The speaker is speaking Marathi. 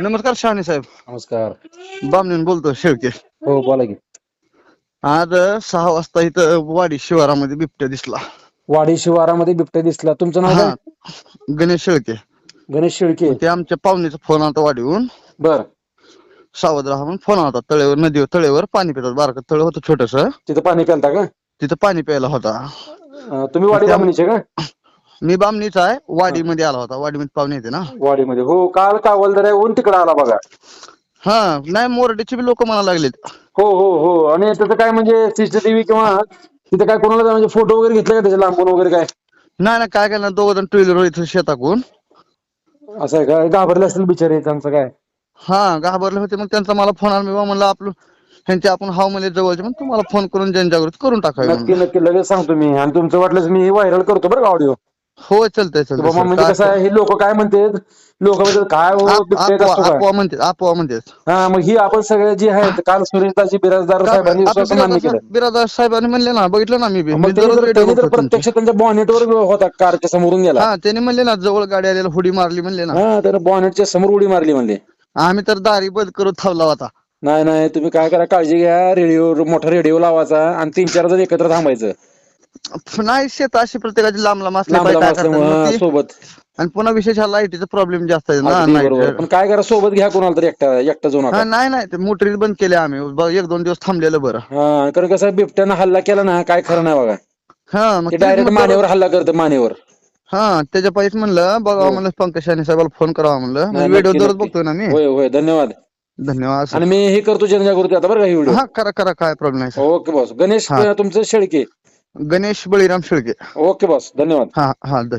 नमस्कार शहाणे साहेब. नमस्कार. बामणीन बोलतो शेळके हो बोला की. आज सहा वाजता इथं वाडी शिवारामध्ये बिबट्या दिसला. वाडी शिवारामध्ये बिबट्या दिसला. तुमचं नाव हा काय गणेश शेळके. गणेश शेळके. ते आमच्या पाहुणेचा फोन आला वाडीहून. बर. सावध राहा म्हणून फोन आला तळेवर नदीवर तळेवर पाणी पितात. बारकं तळ होतं छोटस. तिथं पाणी प्यालता का? तिथं पाणी प्यायला होता. अं, तुम्ही वाडी त्या- बामणीचे का? मी बामणीचा आहे वाडीमध्ये आला होता. वाडीमध्ये पाहुणे येते ना. वाडीमध्ये. हो काल कावलदार आहे ऊन तिकडे आला बघा. हा नाही मोरडेचे बी लोक म्हणायला लागलेत. हो हो हो. आणि त्याचं काय म्हणजे सीसीटीव्ही किंवा तिथे काय कोणाला म्हणजे फोटो वगैरे घेतले का त्याचे लांबून वगैरे काय? नाही नाही काय केलं दोघ जण टू व्हीलर इथं शेताकून असं आहे काय घाबरले असतील बिचारे त्यांचं काय? हा घाबरले होते. मग त्यांचा मला फोन आला. मी बा म्हणलं आपलं ह्यांचे आपण हावमध्ये जवळचे. मग तुम्हाला फोन करून जनजागृती करून टाकावी नक्की. नक्की. लगेच सांगतो मी. आणि तुमचं वाटलंच मी व्हायरल करतो बरं का ऑडिओ हो चालतंय बाबा चालतंय म्हणजे कसं आहे हे लोक काय म्हणतात लोक म्हणतात काय हो बिबट्या येत असतो काय अपोवा म्हणते अपोवा म्हणते हा मग ही आपण सगळे जी आहेत काल सुरेशदाजी बिराजदार साहेबांनी विश्वास मान्य केलं. बिरादार साहेबांनी म्हणले ना बघितलं ना मी बी. मी मग त्यांनी दररोज तर- video त्यांनी तर बघतो तुमचे. प्रत्यक्ष त्यांच्या बॉनेटवर होता कारच्या समोरून गेला. हा त्यांनी म्हणले ना जवळ गाडी आलेला हुडी मारली म्हणले ना. हा त्यानं बॉनेटच्या समोर उडी मारली म्हणले. आम्ही तर दारी बंद करून थांबला होता नाही नाही तुम्ही काय करा काळजी घ्या रेडिओ मोठा रेडिओ लावायचा आणि तीन चार जण एकत्र थांबायचं. नाही शेत अशी प्रत्येकाची लांब लांब असल्या लांब पाहिजे लांब असल्यामुळं हा, सोबत. आणि पुन्हा विशेष हा लाईटीचा प्रॉब्लेम जास्त आहे ना अगदी बरोबर. नाही पण काय करा सोबत घ्या कोणाला तरी एकटा एकटा जाऊन हा नाही नाही ते मोटरी बंद केले आम्ही. ब- एक दोन दिवस थांबलेलं बरं. हा कारण कसं बिबट्यानं हल्ला केला ना काय खरं नाही बघा. हा मग ते तेच डायरेक्ट मानेवर हल्ला करतं मानेवर. हा त्याच्या पायीच म्हणलं बघा म्हणलं पंकज शाने साहेबाला फोन करावा म्हणलं. हो. नाही, व्हिडिओ नक्की, दररोज नक्की. बघतोय ना मी. होय होय धन्यवाद. धन्यवाद. आणि मी हे करतो जनजागृती आता बरं का ही व्हिडिओ हा करा करा काय प्रॉब्लेम नाही ओके बॉस गणेश हा. तुमचं शेळके. गणेश बळीराम शेळके ओके बॉस धन्यवाद. हा हा धन्यवाद.